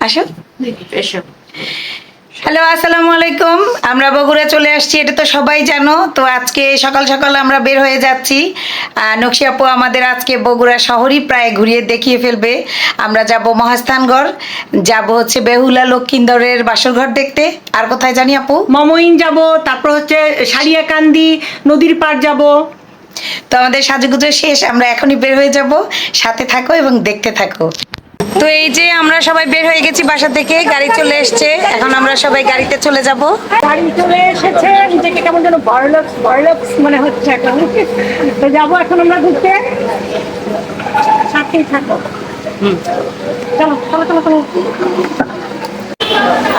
আসো। এসো। হ্যালো আসসালামু আলাইকুম। আমরা বগুড়া চলে আসছি এটা তো সবাই জানো। তো আজকে সকাল সকাল আমরা বের হয়ে যাচ্ছি। নকশি আপু আমাদের আজকে বগুড়া শহরই প্রায় ঘুরিয়ে দেখিয়ে ফেলবে। আমরা যাব মহাস্থানগড় যাব হচ্ছে বেহুলা লক্ষ্মীন্দরের বাসরঘর দেখতে। আর কোথায় জানি আপু? মমইন যাব তারপর হচ্ছে সারিয়াকান্দি নদীর পার যাব। তো আমাদের সাজুগুজো শেষ আমরা এখনই বের হয়ে যাব। সাথে থাকো এবং দেখতে থাকো। তো এই যে আমরা সবাই বের হয়ে গেছি বাসা থেকে গাড়ি চলে এসছে। এখন আমরা সবাই গাড়িতে চলে যাব। গাড়ি চলে এসেছে নিজেকে কেমন যেন বড়লক্স বড়লক্স মনে হচ্ছে এখন। তো যাব এখন আমরা ঘুরতে। সাথেই থাকো। চলো চলো চলো চলো।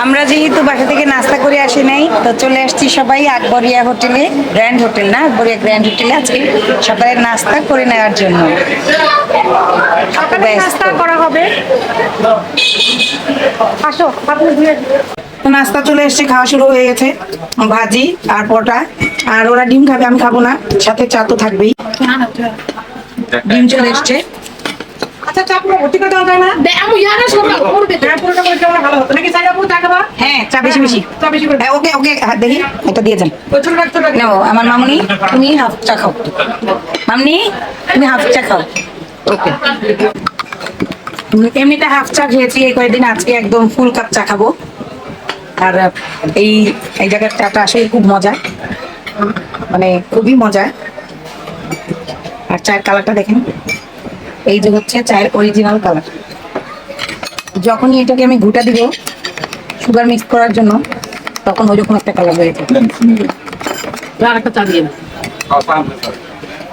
আমরা যেহেতু বাসা থেকে নাস্তা করে আসি নাই তো চলে আসছি সবাই আকবরিয়া হোটেলে গ্র্যান্ড হোটেল না? আকবরিয়া গ্র্যান্ড হোটেলে আজকে সকালের নাস্তা করে নেওয়ার জন্য। নাস্তা করা হবে। আসো আপনি নাস্তা চলে এসছে খাওয়া শুরু হয়ে গেছে ভাজি আর পটা আর ওরা ডিম খাবে আমি খাব না সাথে চা তো থাকবেই। ডিম চলে এসছে। আচ্ছা চা পুরো ভর্তি করে দেওয়া যায় না? আমি করবে। হ্যাঁ পুরোটা করে দেওয়া ভালো হতো। নাকি চা খাবা? হ্যাঁ চা বেশি বেশি। চা বেশি করে হ্যাঁ, ওকে ওকে হাত দেখি এটা দিয়ে যান। ছোট রাখ ছোট রাখ। নাও আমার মামনি তুমি হাফ চা খাও। মামনি তুমি হাফ চা খাও। ওকে। এমনিতে হাফ চা খেয়েছি এই কয়েকদিন আজকে একদম ফুল কাপ চা খাব। আর এই এই জায়গার চাটা আসলে খুব মজা মানে খুবই মজা আর চায়ের কালারটা দেখেন। এই যে হচ্ছে চায়ের অরিজিনাল কালার যখনই এটাকে আমি ঘুটা দিব সুগার মিক্স করার জন্য তখন ওইরকম একটা কালার হয়ে আর একটা চা দিয়ে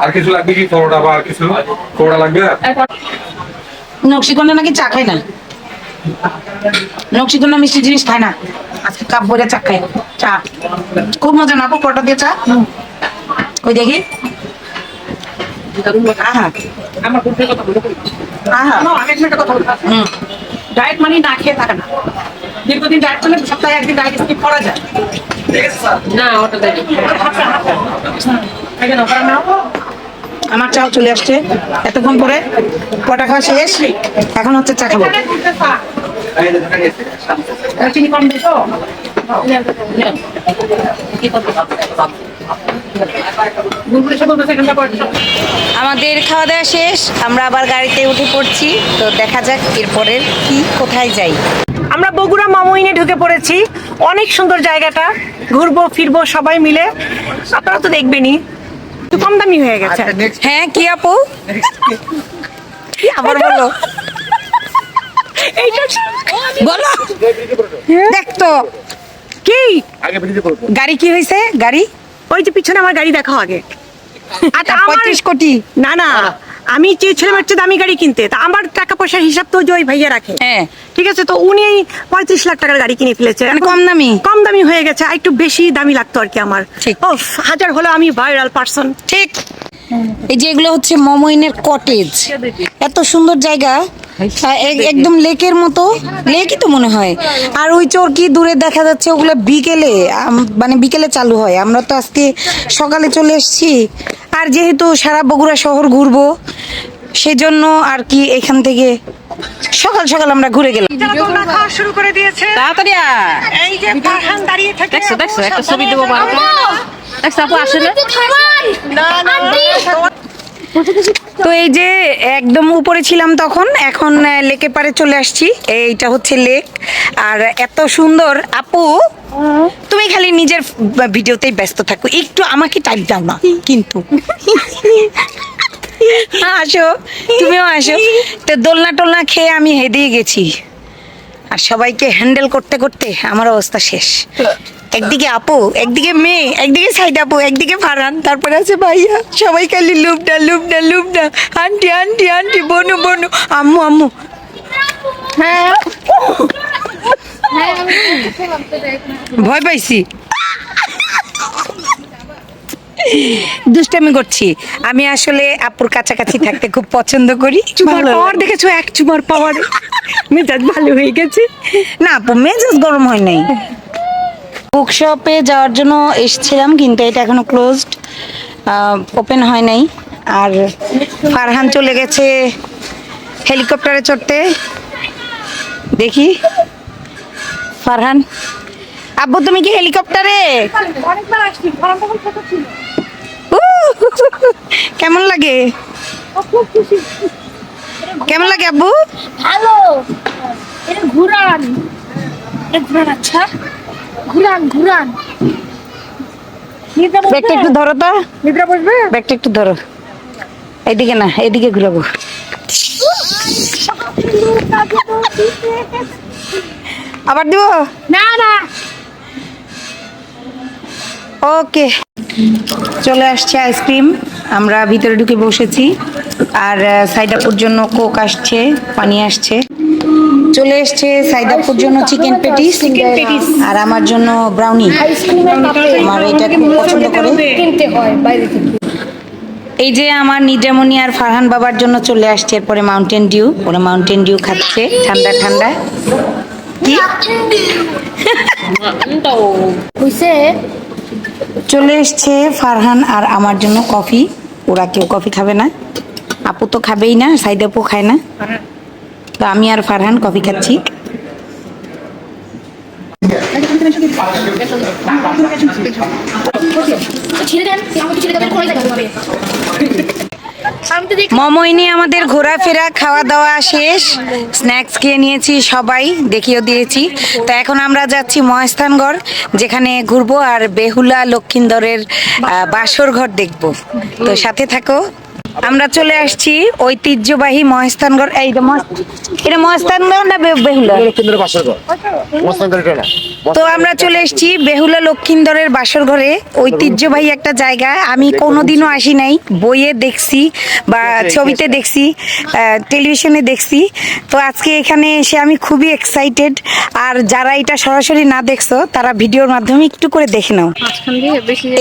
আর কিছু লাগবে কি? পরোটা বা আর কিছু? পরোটা লাগবে? নকশিকন্যা নাকি চা খায় না? নকশিকন্যা মিষ্টি জিনিস খায় না? আজকে কাপ ভরে চা খায়। চা। খুব মজা না পরোটা দিয়ে চা? ওই দেখি? আমার বুদ্ধি কথা বলে আমি একটা কথা ডায়েট মানে না খেয়ে থাকে না। দীর্ঘদিন ডায়েট করলে সপ্তাহে একদিন ডায়েট স্কিপ করা যায়। না ওটা দেয় আমার চাও চলে আসছে। এতক্ষণ পরে পটা খাওয়া শেষ? এখন হচ্ছে চা খাব। চিনি কম দিতো আমাদের খাওয়া দাওয়া শেষ আমরা আবার গাড়িতে উঠে পড়ছি। তো দেখা যাক এরপরের কি কোথায় যাই। আমরা বগুড়া মামইনে ঢুকে পড়েছি। অনেক সুন্দর জায়গাটা। ঘুরবো ফিরবো সবাই মিলে। আপনারা তো দেখবেনই একটু কম দামি হয়ে গেছে। হ্যাঁ কি আপু? আবার বলো। এইটা বলো। দেখ তো। কি? গাড়ি কি হয়েছে? গাড়ি? ওই যে পিছনে আমার গাড়ি দেখাও আগে। আমার কোটি। না না আমি চেয়েছিলাম একটা দামি গাড়ি কিনতে তা আমার টাকা পয়সার হিসাব তো ওই ভাইয়া রাখে। হ্যাঁ। ঠিক আছে তো উনি পঁয়ত্রিশ লাখ টাকার গাড়ি কিনে ফেলেছে। মানে কম দামি কম দামি হয়ে গেছে একটু বেশি দামি লাগতো আর কি আমার। ও হাজার হলো আমি ভাইরাল পার্সন ঠিক। এই যে এগুলো হচ্ছে মমইনের কটেজ এত সুন্দর জায়গা। একদম লেকের মতো। লেকই তো মনে হয়। আর ওই চরকি দূরে দেখা যাচ্ছে ওগুলো বিকেলে মানে বিকেলে চালু হয়। আমরা তো আজকে সকালে চলে এসেছি। আর যেহেতু সারা বগুড়া শহর ঘুরবো সেজন্য আর কি এখান থেকে সকাল সকাল আমরা ঘুরে গেলাম। খাওয়া শুরু করে দিয়েছে তাড়াতাড়ি এই যে দাঁড়িয়ে থাকে দেখছ দেখছ একটা ছবি দেবো বারো তো এই যে একদম উপরে ছিলাম তখন, এখন লেকে পারে চলে আসছি। এইটা হচ্ছে লেক। আর এত সুন্দর। আপু, তুমি খালি নিজের ভিডিওতেই ব্যস্ত থাকো। একটু আমাকে টাইপ দাও না, কিন্তু। আসো, তুমিও আসো। তো দোলনা টোলনা খেয়ে আমি হেদিয়ে গেছি। আর সবাইকে হ্যান্ডেল করতে করতে আমার অবস্থা শেষ। একদিকে আপু একদিকে মেয়ে একদিকে সাইড আপু একদিকে ফারহান তারপরে আছে ভাইয়া। সবাই খালি লুপডা লুপডা লুপডা আন্টি আন্টি আন্টি বনু বনু। আম্মু আম্মু। হ্যাঁ। ভয় পাইছি। দুষ্টামি করছি। আমি আসলে আপুর কাছাকাছি থাকতে খুব পছন্দ করি। চুমার পাওয়ার দেখেছ? এক চুমার পাওয়ার। মেজাজ ভালো হয়ে গেছে। না আপু মেজাজ গরম হয় নাই। বুকশপে যাওয়ার জন্য এসেছিলাম, কিন্তু এটা এখনও ক্লোজড ওপেন হয় নাই। আর ফারহান চলে গেছে হেলিকপ্টারে চড়তে। দেখি। ফারহান, আব্বু, তুমি কি হেলিকপ্টারে? কেমন লাগে? কেমন লাগে আব্বু? ভালো। ঘুরান ঘুরান আচ্ছা। ঘুরান ঘুরান। ব্যাগটা একটু ধরো তো। নিদ্রা বসবে? ব্যাগটা একটু ধরো। এদিকে না এদিকে ঘুরাবো। আবার দিব? না না। ওকে। চলে আসছে আইসক্রিম। আমরা ভিতরে ঢুকে বসেছি। আর সাইড সাইদাপুর জন্য কোক আসছে পানি আসছে। চলে এসছে সাইদাপুর জন্য চিকেন পেটিস আর আমার জন্য ব্রাউনি আমার এটা খুব পছন্দ করে। কিনতে হয় বাইরে থেকে এই যে আমার নিদ্রামণি আর ফারহান বাবার জন্য চলে আসছে এরপরে মাউন্টেন ডিউ ওরা মাউন্টেন ডিউ খাচ্ছে ঠান্ডা ঠান্ডা। কি? হইছে। চলে এসছে ফারহান আর আমার জন্য কফি। ওরা কেউ কফি খাবে না। আপু তো খাবেই না সাইদাপু খায় না। তো আমি আর ফারহান কফি খাচ্ছি। মমইনি আমাদের ঘোরাফেরা খাওয়া দাওয়া শেষ। স্ন্যাক্স খেয়ে নিয়েছি সবাই দেখিয়েও দিয়েছি। তো এখন আমরা যাচ্ছি মহেস্থানগড় যেখানে ঘুরবো আর বেহুলা লক্ষিন্দরের বাসর ঘর দেখব। তো সাথে থাকো। আমরা চলে আসছি ঐতিহ্যবাহী মহেস্থানগড় এই এটা মহেস্থানগড় না বেহুলা? তো আমরা চলে এসেছি বেহুলা লক্ষিন্দরের বাসর ঘরে ঐতিহ্যবাহী একটা জায়গা। আমি কোনোদিনও আসি নাই বইয়ে দেখছি বা ছবিতে দেখছি টেলিভিশনে দেখছি। তো আজকে এখানে এসে আমি খুবই এক্সাইটেড আর যারা এটা সরাসরি না দেখছ তারা ভিডিওর মাধ্যমে একটু করে দেখে নাও।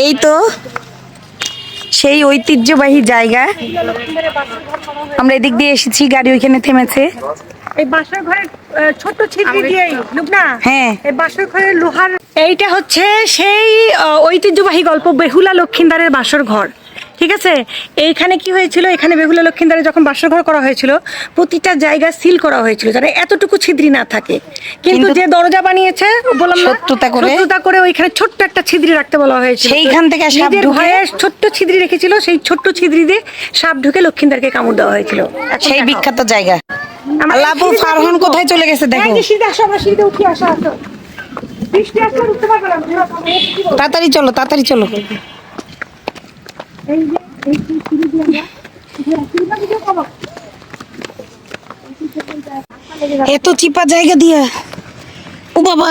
এই তো সেই ঐতিহ্যবাহী জায়গা। আমরা এদিক দিয়ে এসেছি গাড়ি ওইখানে থেমেছে। এই বাসার ঘরের দিয়েই হ্যাঁ। এই বাসার ঘরের লোহার এইটা হচ্ছে সেই আহ, ঐতিহ্যবাহী গল্প বেহুলা লক্ষিন্দারের বাসর ঘর। ঠিক আছে? এইখানে কি হয়েছিল? এখানে বেহুলা লক্ষিন্দারের যখন বাসর ঘর করা হয়েছিল প্রতিটা জায়গা সিল করা হয়েছিল যাতে এতটুকু ছিদ্রি না থাকে। কিন্তু যে দরজা বানিয়েছে বললাম শত্রুতা করে- শত্রুতা করে ওইখানে ছোট্ট একটা ছিদ্রি রাখতে বলা হয়েছিল। সেইখান থেকে সাপ ঢুকে- ছোট্ট ছিদ্রি রেখেছিল সেই ছোট্ট ছিদ্রি দিয়ে সাপ ঢুকে লক্ষিন্দারকে কামড় দেওয়া হয়েছিল। সেই বিখ্যাত জায়গা। আমরা আল্লাহ এই ফারহান কোথায় চলে গেছে দেখো। আসো, আমরা সিঁড়িতে উঠি, আসো, আসো। সবাই? তাড়াতাড়ি চলো তাড়াতাড়ি চলো। এই যে, এই সিঁড়ি দিয়ে আমরা-। এত চিপা জায়গা দিয়া। ও বাবা।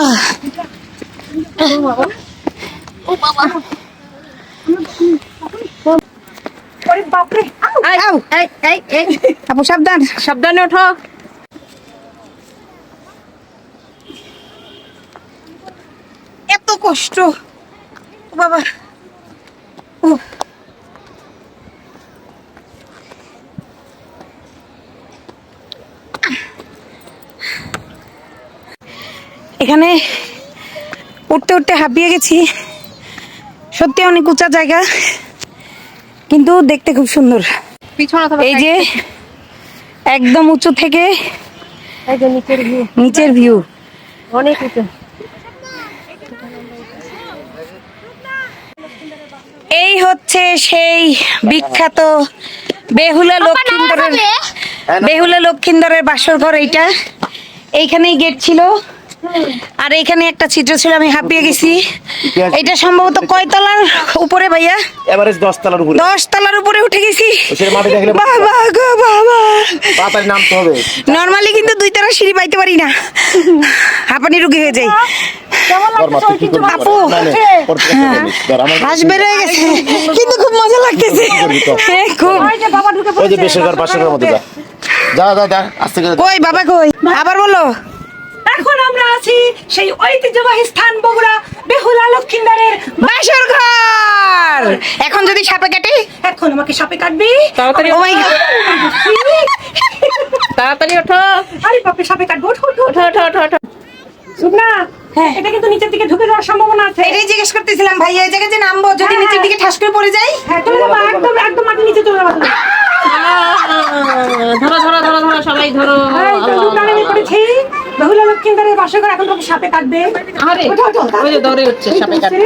আপু সাবধান। সাবধানে ওঠো। এত কষ্ট। বাবা। ও। এখানে উঠতে উঠতে হাঁপিয়ে গেছি। সত্যি অনেক উঁচা জায়গা কিন্তু দেখতে খুব সুন্দর। এই যে একদম উঁচু থেকে নিচের ভিউ নিচের ভিউ অনেক উঁচু। এই হচ্ছে সেই বিখ্যাত বেহুলা লক্ষিন্দরের বেহুলা লক্ষিন্দরের বাসর ঘর এইটা। এইখানেই গেট ছিল। আর এইখানে একটা ছিদ্র ছিল আমি হাঁপিয়ে গেছি। এটা সম্ভবত কয়তলার উপরে ভাইয়া? এভারেজ দশ তলার উপরে। দশ তলার উপরে উঠে গেছি। সেটা মাটি দেখলে বাবা গো বাবা। তাড়াতাড়ি নামতে হবে। নর্মালি কিন্তু দুই তারা সিঁড়ি পাইতে পারি না। হাঁপানি রুগী হয়ে যাই? আপু। হাঁস বের হয়ে গেছে। কিন্তু খুব মজা লাগতেছে। খুব। ওই যে পাশের যা। যা যা আস্তে কই বাবা কই? আবার বলো। এখন আমরা আছি সেই ঐতিহ্যবাহী স্থান বগুড়া বেহুলা লক্ষিন্দারের বাসর ঘর। এখন যদি সাপে কাটে এখন আমাকে সাপে কাটবি? তাড়াতাড়ি ও মাই গড তাড়াতাড়ি ওঠো। আরে বাপরে সাপে কাটবো ওঠো ওঠো ওঠো ওঠো ওঠো ওঠো। শুকনা? হ্যাঁ। এটা কিন্তু নিচের দিকে ঢুকে যাওয়ার সম্ভাবনা আছে। এটাই জিজ্ঞেস করতেছিলাম ভাই এই জায়গায় যে নামবো যদি নিচের দিকে ঠাস করে পড়ে যাই? হ্যাঁ চলে যাব একদম একদম নিচে চলে যাব। ধরো ধরো ধরো ধরো সবাই ধরো। আল্লাহ, লুকনা নেমে আল্লাহ। পড়েছি বেহুলা লক্ষ্মীন্দারের বাসর ঘর এখন তোকে সাপে কাটবে। আরে ওই যে দৌড়ে উঠছে সাপে কাটে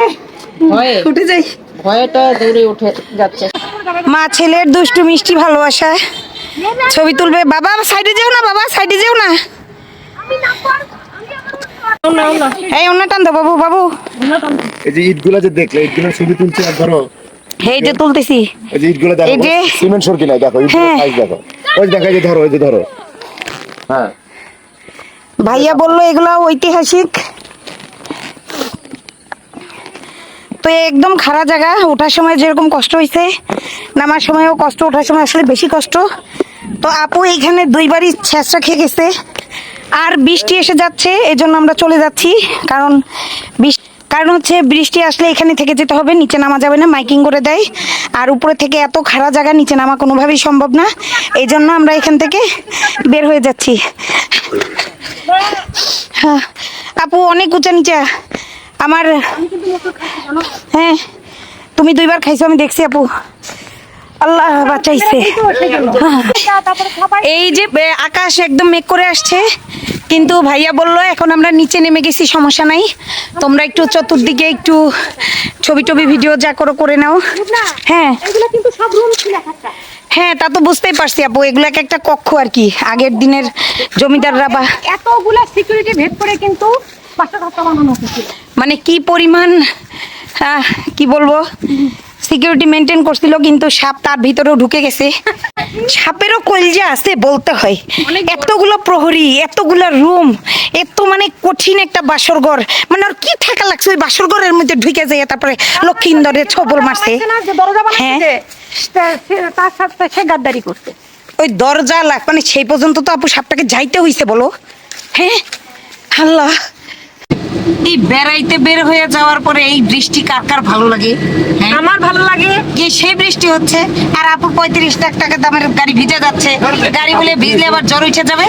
ভয়ে। উঠে যাই। ভয়েটা দৌড়ে উঠে যাচ্ছে। মা ছেলের দুষ্টু মিষ্টি ভালোবাসা ছবি তুলবে। বাবা সাইডে যেও না বাবা সাইডে যেও না। এই অন্য টান দাও বাবু বাবু। এই যে ইটগুলা যে দেখলে ইটগুলো ছবি তুলছে আর ধরো। এই যে তুলতেছি। এই যে ইটগুলো দেখো সিমেন্ট সরকি নাই দেখো ইটগুলো হ্যাঁ। সাইজ দেখো। ওই যে দেখো এই যে ধরো ওই যে ধরো। হ্যাঁ। ভাইয়া বলল, এগুলো ঐতিহাসিক? তো একদম খারাপ জায়গা, ওঠার সময় যেরকম কষ্ট হয়েছে নামার সময়ও কষ্ট, ওঠার সময় আসলে বেশি কষ্ট। তো আপু এইখানে দুইবারই ছেঁচড়া খেয়ে গেছে, আর বৃষ্টি এসে যাচ্ছে এই জন্য আমরা চলে যাচ্ছি, কারণ বৃষ্টি কারণ হচ্ছে বৃষ্টি আসলে এখানে থেকে যেতে হবে, নিচে নামা যাবে না, মাইকিং করে দেয়। আর উপরে থেকে এত খারাপ জায়গা, নিচে নামা কোনোভাবেই সম্ভব না এই জন্য আমরা এখান থেকে বের হয়ে যাচ্ছি। আপু অনেক উঁচা নিচা। আমার হ্যাঁ তুমি দুইবার খাইছো আমি দেখছি আপু। আল্লাহ বাঁচাইছে। হ্যাঁ। এই যে আকাশ একদম মেঘ করে আসছে। কিন্তু ভাইয়া বলল এখন আমরা নিচে নেমে গেছি সমস্যা নাই। তোমরা একটু চতুর্দিকে একটু ছবি টবি ভিডিও যা করো করে নাও। হ্যাঁ। এগুলো কিন্তু সব রুম ছিল এক একটা হ্যাঁ তা তো বুঝতেই পারছি আপু এগুলো এক একটা কক্ষ আর কি। আগের দিনের জমিদাররা বা এতগুলা সিকিউরিটি ভেদ করে কিন্তু মানে কি পরিমাণ আহ, কি বলব? সিকিউরিটি মেনটেন করছিল কিন্তু সাপ তার ভিতরেও ঢুকে গেছে। সাপেরও কলজা আছে বলতে হয়। এতগুলো প্রহরী এতগুলো রুম এত মানে কঠিন একটা বাসর ঘর মানে ওর কি থাকা লাগছে? ওই বাসর ঘরের মধ্যে ঢুকে যায় তারপরে লক্ষিন্দরের ছবল মারছে। হ্যাঁ। তার সাথে সে গাদ্দারি করছে। ওই দরজা লাগ মানে সেই পর্যন্ত তো আপু সাপটাকে যাইতে হইছে বলো। হ্যাঁ। আল্লাহ। এই বেড়াইতে বের হয়ে যাওয়ার পরে এই বৃষ্টি কার কার ভালো লাগে? হ্যাঁ? আমার ভালো লাগে। যে সেই বৃষ্টি হচ্ছে আর আপু পঁয়ত্রিশ লাখ টাকা দামের গাড়ি ভিজে যাচ্ছে। গাড়ি বলে ভিজলে আবার জ্বর উঠে যাবে?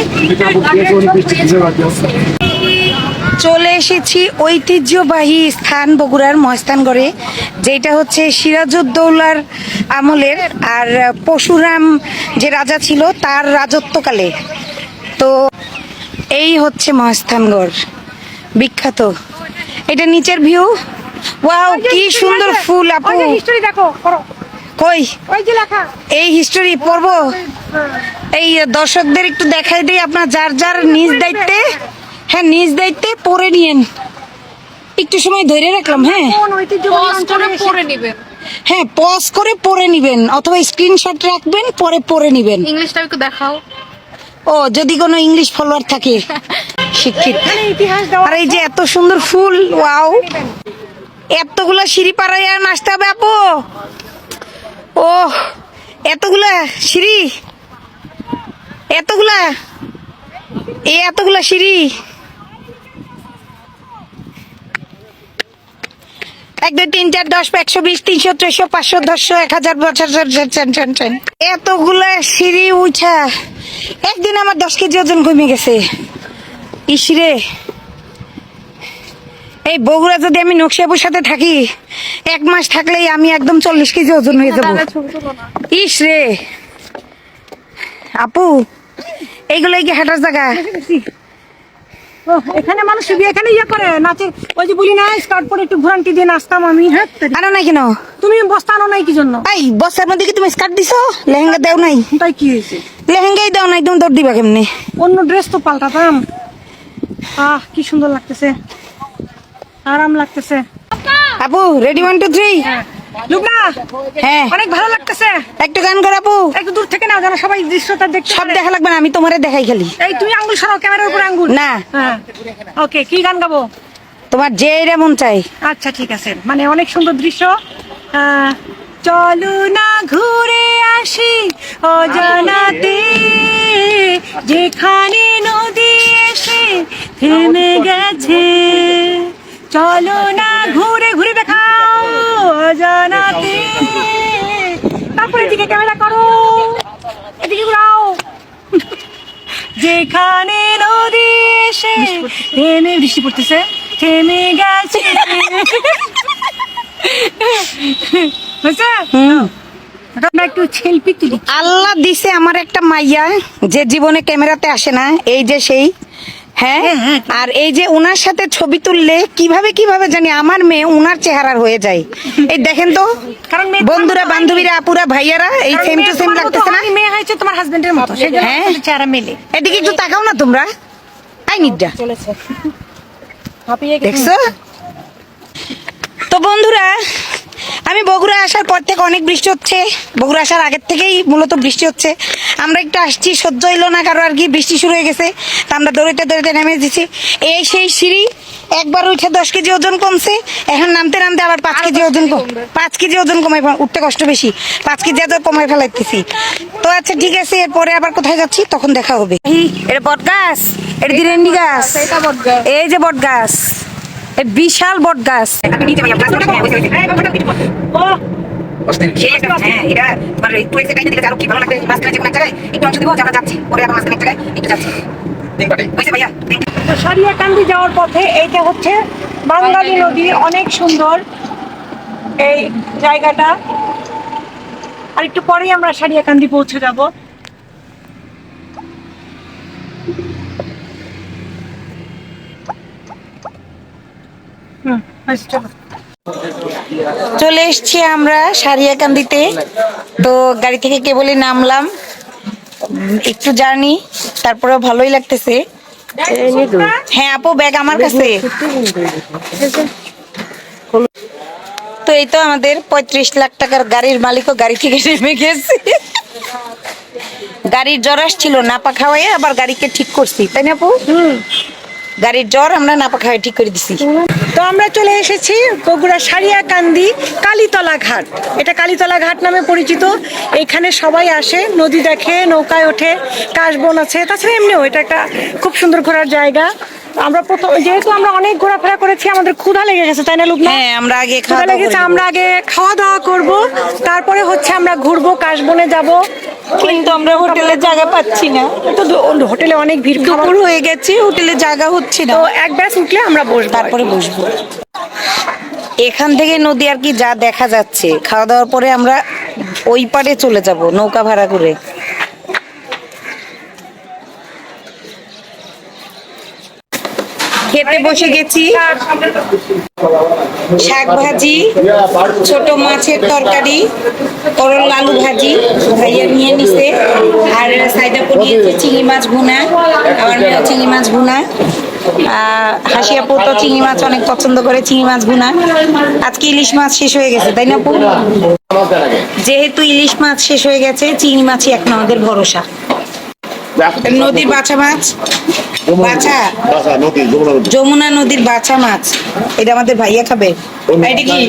চলে এসেছি ঐতিহ্যবাহী স্থান বগুড়ার মহস্থানগড়ে যেটা হচ্ছে সিরাজউদ্দৌলার আমলের আর পশুরাম যে রাজা ছিল তার রাজত্বকালে। তো এই হচ্ছে মহস্থানগড় বিখ্যাত। এটা নিচের ভিউ ওয়াও কি সুন্দর ফুল আপু। হিস্টোরি দেখো করো। কই? ওই যে লেখা। এই হিস্টোরি পড়ব? এই দর্শকদের একটু দেখাই দিই আপনার যার যার নিজ দায়িত্বে হ্যাঁ নিজ দায়িত্বে পড়ে নিয়েন। একটু সময় ধরে রাখলাম হ্যাঁ। পড়ে নিবে হ্যাঁ পজ করে পড়ে নিবেন অথবা স্ক্রিনশট রাখবেন পরে পড়ে নিবেন। ইংলিশটা একটু দেখাও। ও যদি কোনো ইংলিশ ফলোয়ার থাকে। শিক্ষিত। আর এই যে এত সুন্দর ফুল ওয়াও। এতগুলা সিঁড়ি নাচতে হবে আপু। ও এতগুলা সিঁড়ি। এতগুলা। এ এতগুলা সিঁড়ি। এক দুই তিন চার দশ একশো বিশ তিনশো ত্রিশশো পাঁচশো দশশো এক হাজার বছর এতগুলা সিঁড়ি উঠা একদিন আমার দশ কেজি ওজন কমে গেছে। ইসরে এই বগুড়া যদি আমি নকশিয়াপুর সাথে থাকি এক মাস থাকলেই আমি একদম চল্লিশ কেজি ওজন হয়ে যাব। ইস রে। আপু এইগুলোই কি হাঁটার জায়গা। এখানে মানুষ শুধু এখানে ইয়ে করে নাচে। ওই যে বলি না স্কার্ট পরে একটু ঘুরান্টি দিয়ে নাচতাম আমি হ্যাঁ? আনো নাই কেন? তুমি বস্তা আনো নাই কি জন্য? এই বসার মধ্যে কি তুমি স্কার্ট দিছো? লেহেঙ্গা দেও নাই? তাই কি হয়েছে? লেহেঙ্গাই দাও নাই তুমি দৌড় দিবা কেমনে? অন্য ড্রেস তো পাল্টাতাম। আহ কি সুন্দর লাগতেছে। আরাম লাগতেছে। আপু ready one two three Lubna হ্যাঁ। অনেক ভালো লাগতেছে। একটু গান কর আপু। একটু দূর থেকে নাও যেন সবাই দৃশ্যটা দেখতে সব দেখা লাগবে না আমি তোমারে দেখাই খালি। এই তুমি আঙ্গুল সরাও ক্যামেরার উপরে আঙ্গুল না। হ্যাঁ। ওকে কি গান গাবো? তোমার যে মন চাই। আচ্ছা ঠিক আছে। মানে অনেক সুন্দর দৃশ্য। আহ, চলো না ঘুরে আসি অজানাতে যেখানে নদী এসে থেমে গেছে। চলো না ঘুরে ঘুরে দেখাও অজানাতে তারপরে এদিকে ক্যামেরা করো। এদিকে ঘুরাও। যেখানে নদী এসে থেমে, বৃষ্টি পড়তেছে, থেমে গেছে। হয়েছে? আমরা একটু সেলফি তুলি। আল্লাহ দিছে আমার একটা মাইয়া যে জীবনে ক্যামেরাতে আসে না এই যে সেই হ্যাঁ? আর এই যে উনার সাথে ছবি তুললে কীভাবে কীভাবে জানি আমার মেয়ে উনার চেহারার হয়ে যায়। এই দেখেন তো বন্ধুরা বান্ধবীরা আপুরা ভাইয়ারা এই সেম টু সেম লাগতেছে না? মেয়ে হয়েছে তোমার হাজবেন্ডের মতো হ্যাঁ। চেহারা মেলে। এদিকে একটু তাকাও না তোমরা। আই চলেছে। দেখছ? তো বন্ধুরা আমি আসার পর থেকে অনেক বৃষ্টি হচ্ছে। বগুড়া আসার আগের থেকেই মূলত বৃষ্টি হচ্ছে। আমরা একটু আসছি সহ্য হইল না কারও আর কি বৃষ্টি শুরু হয়ে গেছে। তা আমরা দৌড়াইতে দৌড়াইতে নেমে দিছি এই সেই সিঁড়ি একবার উঠে দশ কেজি ওজন কমছে এখন নামতে নামতে আবার পাঁচ কেজি ওজন কম পাঁচ কেজি ওজন কমাই উঠতে কষ্ট বেশি। পাঁচ কেজি এত কমাই ফেলাইতেছি। তো আচ্ছা ঠিক আছে এরপরে আবার কোথায় যাচ্ছি? তখন দেখা হবে। এটা বট গাছ। এটা দিরেন্ডি গাছ এই যে বট গাছ বিশাল বট গাছ। সারিয়াকান্দি যাওয়ার পথে এইটা হচ্ছে বাঙালি নদী, অনেক সুন্দর এই জায়গাটা। আর একটু পরেই আমরা সারিয়াকান্দি পৌঁছে যাব। চলো এসছি আমরা সারিয়াকান্দিতে। তো গাড়ি থেকে কেবলই নামলাম। একটু জার্নি তারপরে ভালোই লাগতেছে। হ্যাঁ আপু, ব্যাগ আমার কাছে। তো এই তো আমাদের পঁয়ত্রিশ লাখ টাকার গাড়ির মালিকও গাড়ি থেকে নেমে গেছে। গাড়ির জ্বর আসছিল নাপা খাওয়াই আবার গাড়িকে ঠিক করছি, তাই না আপু? গাড়ির জ্বর আমরা নাপা পাখা ঠিক করে দিছি। তো আমরা চলে এসেছি বগুড়া সারিয়াকান্দি কালীতলা ঘাট। এটা কালীতলা ঘাট নামে পরিচিত। এখানে সবাই আসে, নদী দেখে, নৌকায় ওঠে, কাশবন আছে। তাছাড়া এমনিও এটা একটা খুব সুন্দর ঘোরার জায়গা। আমরা প্রথম যেহেতু আমরা অনেক ঘোরাফেরা করেছি আমাদের ক্ষুধা লেগে গেছে তাই না লুকনা হ্যাঁ আমরা আগে ক্ষুধা খাওয়া লেগেছে আমরা আগে খাওয়া দাওয়া করব তারপরে হচ্ছে আমরা ঘুরবো কাশবনে যাব। কিন্তু আমরা হোটেলে জায়গা পাচ্ছি না। তো হোটেলে অনেক ভিড় দুপুর হয়ে গেছে হোটেলে জায়গা হচ্ছে না। তো এক ব্যাস উঠলে আমরা বসবো তারপরে বসবো। এখান থেকে নদী আর কি যা দেখা যাচ্ছে খাওয়া দাওয়ার পরে আমরা ওই পারে চলে যাব নৌকা ভাড়া করে। খেতে বসে গেছি। শাক ভাজি, ছোট মাছের তরকারি, করল আলু ভাজি ভাইয়া নিয়ে নিছে। আর সাইডাপু নিয়েছে চিংড়ি মাছ ভুনা, আমার মেয়েও চিংড়ি মাছ ভুনা। হাসি আপু তো চিংড়ি মাছ অনেক পছন্দ করে, চিংড়ি মাছ ভুনা। আজকে ইলিশ মাছ শেষ হয়ে গেছে, তাই না আপু? যেহেতু ইলিশ মাছ শেষ হয়ে গেছে, চিংড়ি মাছই এখন আমাদের ভরসা। নদীর বাছা মাছ? বাছা? যমুনা নদীর বাছা মাছ। এটা আমাদের ভাইয়া খাবে। এটা কি?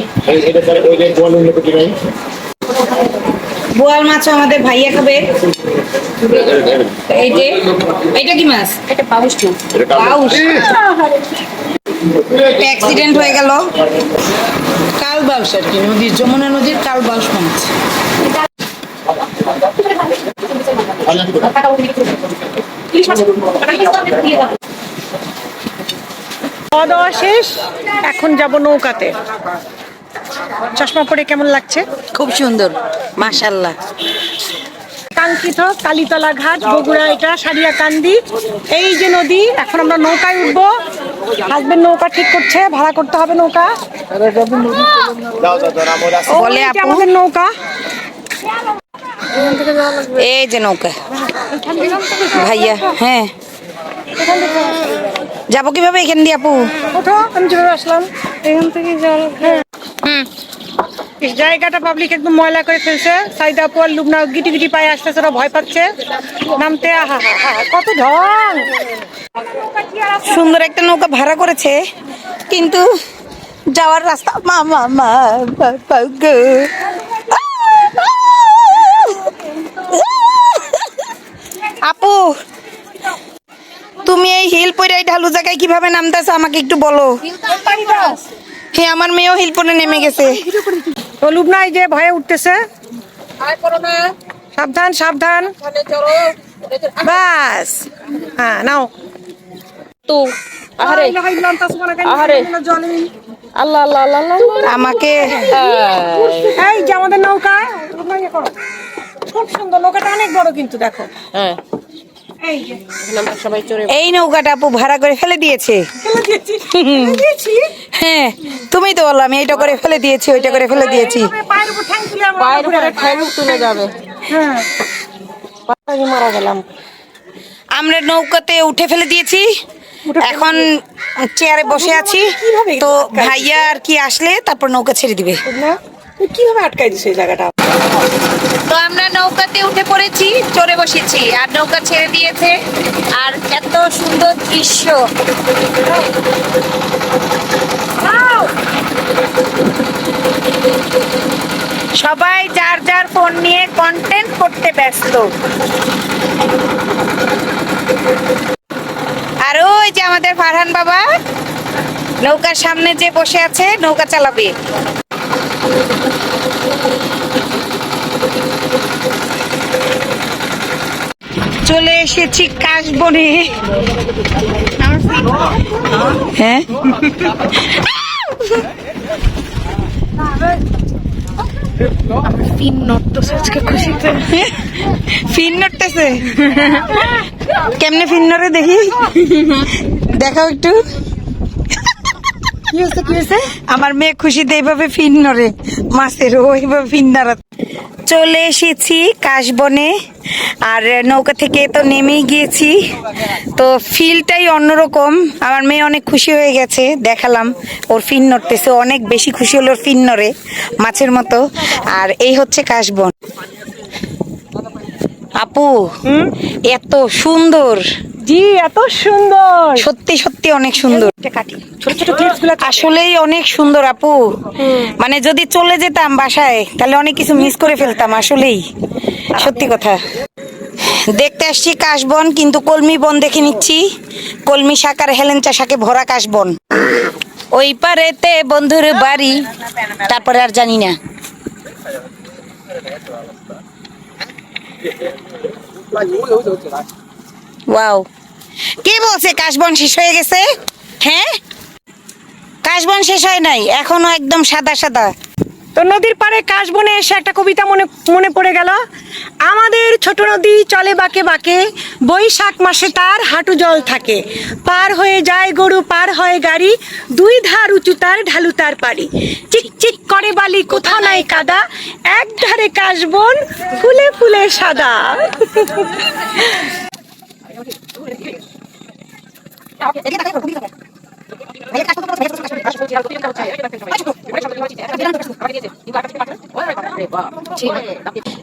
বোয়াল মাছও আমাদের ভাইয়া খাবে। এই যে এটা কি মাছ? এটা পাউস। পাউস। অ্যাক্সিডেন্ট হয়ে গেল। কাল বাউস আর কি নদীর যমুনা নদীর কাল বাউস মাছ ইলিশ মাছ দিয়ে দাও খাওয়া দাওয়া শেষ এখন যাব নৌকাতে। চশমা পরে কেমন লাগছে? খুব সুন্দর মাশাল্লাহ কাঙ্ক্ষিত কালীতলা ঘাট বগুড়া এটা সারিয়াকান্দি। এই যে নদী এখন আমরা নৌকায় উঠবো। হাজবেন্ড নৌকা ঠিক করছে ভাড়া করতে হবে নৌকা। বলে। আমাদের নৌকা। এই যে নৌকা। ভাইয়া হ্যাঁ। যাব কীভাবে এখান দিয়ে আপু? আমি যেভাবে আসলাম? এখান থেকে হ্যাঁ জায়গাটা পাবলিক একদম ময়লা করে ফেলছে। সাইদা আপু আর লুবনা গিটি গিটি পায়ে আসতেছে ওরা ভয় পাচ্ছে। নামতে আহা হা হা কত ঢং! সুন্দর একটা নৌকা ভাড়া করেছে কিন্তু যাওয়ার রাস্তা মা মা মা বাবা গো। আপু তুমি এই হিল পরে এই ঢালু জায়গায় কীভাবে নামতেছো আমাকে একটু বলো হ্যাঁ আমার মেয়েও হিল পরে নেমে গেছে তো লুবনা এই যে ভয়ে উঠতেছে সাবধান সাবধান বাস হ্যাঁ নাও তো আহারে আহারে। আল্লাহ আল্লাহ আল্লাহ আল্লাহ আমাকে এই যে আমাদের নৌকা ইয়ে। খুব সুন্দর নৌকাটা অনেক বড় কিন্তু দেখো। হ্যাঁ। এই যে। আমরা সবাই চড়ে এই নৌকাটা আপু ভাড়া করে ফেলে দিয়েছে। ফেলে দিয়েছি দিয়েছি। হ্যাঁ তুমি তো বললাম এইটা করে ফেলে দিয়েছি ওইটা করে ফেলে দিয়েছি। পায়ের উপর ঠ্যাং তুলে আমরা পায়ের উপরে ঠ্যাং তুলে যাবে। হ্যাঁ। মারা গেলাম। আমরা নৌকাতে উঠে ফেলে দিয়েছি। এখন চেয়ারে বসে আছি। তো ভাইয়া আর কি আসলে তারপর নৌকা ছেড়ে দিবে। কীভাবে আটকাই দিস এই জায়গাটা? তো আমরা নৌকাতে উঠে পড়েছি, চড়ে বসেছি, আর নৌকা ছেড়ে দিয়েছে, আর এত সুন্দর দৃশ্য। সবাই যার যার ফোন নিয়ে কন্টেন্ট করতে ব্যস্ত। আর ওই যে আমাদের ফারহান বাবা, নৌকার সামনে যে বসে আছে, নৌকা চালাবে। চলে এসেছি কাশবনে। হ্যাঁ? ফিন নড়তেছে কেমনে ফিন নড়ে দেখি? দেখাও একটু। কি হয়েছে কি হয়েছে আমার মেয়ে খুশিতে এইভাবে ফিন নড়ে। মাছের ওইভাবে ফিন নাড়া চলে এসেছি কাশবনে, আর নৌকা থেকে তো নেমেই গিয়েছি। তো ফিলটাই অন্যরকম। আমার মেয়ে অনেক খুশি হয়ে গেছে, দেখালাম। ওর ফিন নড়তেছে, অনেক বেশি খুশি হলো ওর ফিন নড়ে, মাছের মতো। আর এই হচ্ছে কাশবন। আপু এত সুন্দর। জি এত সুন্দর। সত্যি সত্যি অনেক সুন্দর। ছোট ছোট আসলেই অনেক সুন্দর আপু। মানে যদি চলে যেতাম বাসায় তাহলে অনেক কিছু মিস করে ফেলতাম আসলেই। সত্যি কথা। দেখতে আসছি কাশবন কিন্তু কলমি বন দেখে নিচ্ছি। কলমি শাক আর হেলেঞ্চা শাকে ভরা কাশবন। ওই পারেতে বন্ধুর বাড়ি তারপরে আর জানি না। ওয়াও কে বলছে কাশবন শেষ হয়ে গেছে? হ্যাঁ? কাশবন শেষ হয় নাই, এখনও একদম সাদা সাদা। তো নদীর পাড়ে কাশবনে এসে একটা কবিতা মনে মনে পড়ে গেল। আমাদের ছোট নদী চলে বাঁকে বাঁকে, বৈশাখ মাসে তার হাঁটু জল থাকে। পার হয়ে যায় গরু, পার হয় গাড়ি, দুই ধার উঁচু তার ঢালু তার পাড়ি চিক চিক করে বালি, কোথাও নাই কাদা এক ধারে কাশবন ফুলে ফুলে সাদা।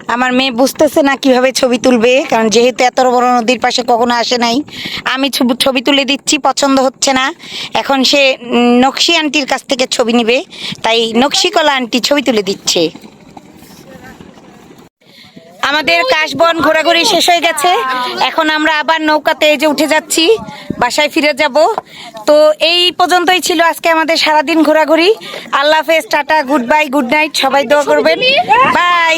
আমার মেয়ে বুঝতেছে না কীভাবে ছবি তুলবে, কারণ যেহেতু এত বড় নদীর পাশে কখনো আসে নাই। আমি ছবি- তুলে দিচ্ছি, পছন্দ হচ্ছে না। এখন সে নকশি আন্টির কাছ থেকে ছবি নিবে, তাই নকশিকলা আন্টি ছবি তুলে দিচ্ছে। আমাদের কাশবন ঘোরাঘুরি শেষ হয়ে গেছে। এখন আমরা আবার নৌকাতে যে উঠে যাচ্ছি, বাসায় ফিরে যাব। তো এই পর্যন্তই ছিল আজকে আমাদের সারাদিন ঘোরাঘুরি। আল্লাহ হাফেজ, tata, good bye, good night, সবাই দোয়া করবেন। বাই!